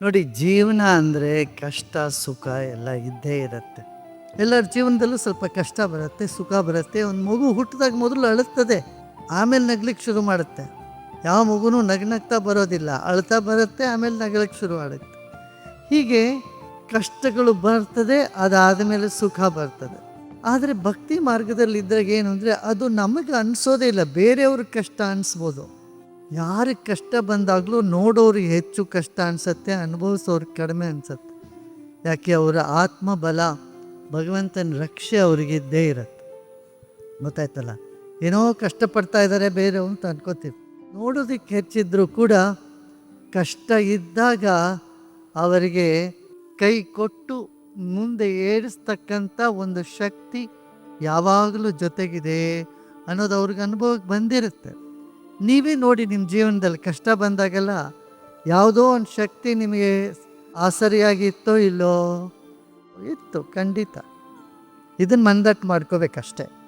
ನೋಡಿ, ಜೀವನ ಅಂದರೆ ಕಷ್ಟ, ಸುಖ ಎಲ್ಲ ಇದ್ದೇ ಇರುತ್ತೆ. ಎಲ್ಲರ ಜೀವನದಲ್ಲೂ ಸ್ವಲ್ಪ ಕಷ್ಟ ಬರುತ್ತೆ, ಸುಖ ಬರುತ್ತೆ. ಒಂದು ಮಗು ಹುಟ್ಟಿದಾಗ ಮೊದಲು ಅಳುತ್ತದೆ, ಆಮೇಲೆ ನಗ್ಲಿಕ್ಕೆ ಶುರು ಮಾಡುತ್ತೆ. ಯಾವ ಮಗುನೂ ನಗ್ನಗ್ತಾ ಬರೋದಿಲ್ಲ, ಅಳ್ತಾ ಬರುತ್ತೆ, ಆಮೇಲೆ ನಗ್ಲಿಕ್ಕೆ ಶುರು ಮಾಡುತ್ತೆ. ಹೀಗೆ ಕಷ್ಟಗಳು ಬರ್ತದೆ, ಅದಾದ ಮೇಲೆ ಸುಖ ಬರ್ತದೆ. ಆದರೆ ಭಕ್ತಿ ಮಾರ್ಗದಲ್ಲಿ ಇದ್ದಾಗ ಏನು ಅಂದರೆ, ಅದು ನಮಗೆ ಅನಿಸೋದೇ ಇಲ್ಲ ಬೇರೆಯವ್ರಿಗೆ ಕಷ್ಟ ಅನಿಸ್ಬೋದು. ಯಾರಿಗೆ ಕಷ್ಟ ಬಂದಾಗಲೂ ನೋಡೋರಿಗೆ ಹೆಚ್ಚು ಕಷ್ಟ ಅನಿಸತ್ತೆ, ಅನುಭವಿಸೋರು ಕಡಿಮೆ ಅನಿಸತ್ತೆ. ಯಾಕೆ ಅವರ ಆತ್ಮಬಲ, ಭಗವಂತನ ರಕ್ಷೆ ಅವರಿಗಿದ್ದೇ ಇರತ್ತೆ. ಗೊತ್ತಾಯ್ತಲ್ಲ? ಏನೋ ಕಷ್ಟಪಡ್ತಾ ಇದ್ದಾರೆ ಬೇರೆ ಅಂತ ಅನ್ಕೋತೀವಿ. ನೋಡೋದಕ್ಕೆ ಹೆಚ್ಚಿದ್ರೂ ಕೂಡ ಕಷ್ಟ ಇದ್ದಾಗ ಅವರಿಗೆ ಕೈ ಕೊಟ್ಟು ಮುಂದೆ ಏರಿಸ್ತಕ್ಕಂಥ ಒಂದು ಶಕ್ತಿ ಯಾವಾಗಲೂ ಜೊತೆಗಿದೆ ಅನ್ನೋದು ಅವ್ರಿಗೆ ಅನುಭವಕ್ಕೆ ಬಂದಿರುತ್ತೆ. ನೀವೇ ನೋಡಿ ನಿಮ್ಮ ಜೀವನದಲ್ಲಿ ಕಷ್ಟ ಬಂದಾಗೆಲ್ಲ ಯಾವುದೋ ಒಂದು ಶಕ್ತಿ ನಿಮಗೆ ಆಸರಿಯಾಗಿತ್ತೋ ಇಲ್ಲೋ ಇತ್ತು, ಖಂಡಿತ. ಇದನ್ನು ಮಂದಟ್ಟು ಮಾಡ್ಕೋಬೇಕಷ್ಟೆ.